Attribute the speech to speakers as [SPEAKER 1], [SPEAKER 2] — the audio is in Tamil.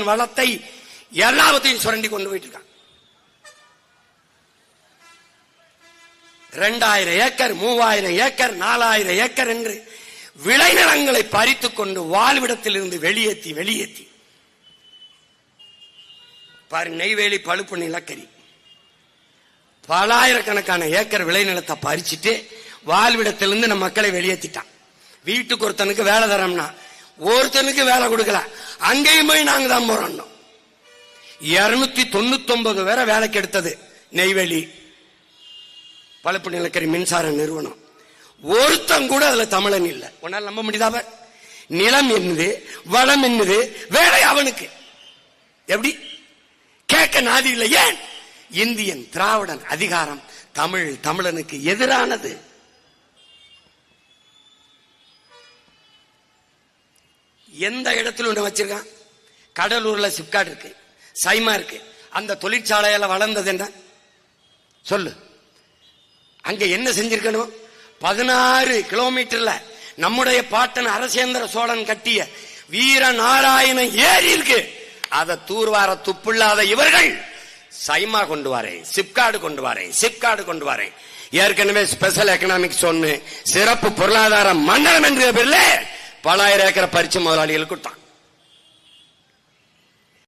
[SPEAKER 1] வளத்தை எல்லாவற்றையும் சுரண்டி கொண்டு போயிட்டு இருக்கான் ரெண்டாயிரம் ஏக்கர் மூவாயிரம் ஏக்கர் நாலாயிரம் ஏக்கர் என்று விளைநிலங்களை பறித்துக் கொண்டு வாழ்விடத்தில் இருந்து வெளியேற்றி வெளியேற்றி பாரு நெய்வேலி பழுப்பு நிலக்கரி. பலாயிரக்கணக்கான ஏக்கர் விளைநிலத்தை பறிச்சுட்டு வாழ்விடத்திலிருந்து நம்ம மக்களை வெளியேற்றிட்டான் வீட்டுக்கு ஒருத்தனுக்கு வேலை தரோம்னா ஒருத்தனுக்கு வேலை கொடுக்கல அங்கேயும் போய் நாங்க தான் போறோம் இருநூத்தி தொண்ணூத்தி ஒன்பது பேரை வேலைக்கு எடுத்தது நெய்வேலி பழுப்பு நிலக்கரி மின்சார நிறுவனம். ஒருத்தம் கூட அதுல தமிழன் இல்லை. உன்னால நம்ப முடியாத நிலம் என்னது? வளம் என்னது? வேலை அவனுக்கு. எப்படி? கேட்க நாதி இல்லை. ஏன்? இந்தியன் திராவிடன் அதிகாரம் தமிழ் தமிழனுக்கு எதிரானது. எந்த இடத்துல ஒன்று வச்சிருக்கான்? கடலூர்ல சிப்காட் இருக்கு சைமா இருக்கு. அந்த தொழிற்சாலையில வளர்ந்தது என்ன? சொல்லு. அங்க என்ன செஞ்சிருக்கணும்? பதினாறு கிலோமீட்டர்ல நம்முடைய பாட்டன் அரசேந்திர சோழன் கட்டிய வீர நாராயண ஏரி இருக்கு. அதை தூர்வார துப்புள்ளாத இவர்கள் சைமா கொண்டு வரேன் சிப்காடு கொண்டு வரேன் சிப்காடு கொண்டு வரேன் ஏற்கனவே ஸ்பெஷல் எக்கனாமிக் சொன்னு சிறப்பு பொருளாதார மண்டலம் என்ற பேர்ல பலாயிரம் ஏக்கரை பறிச்சு முதலாளிகள் கொடுத்தான்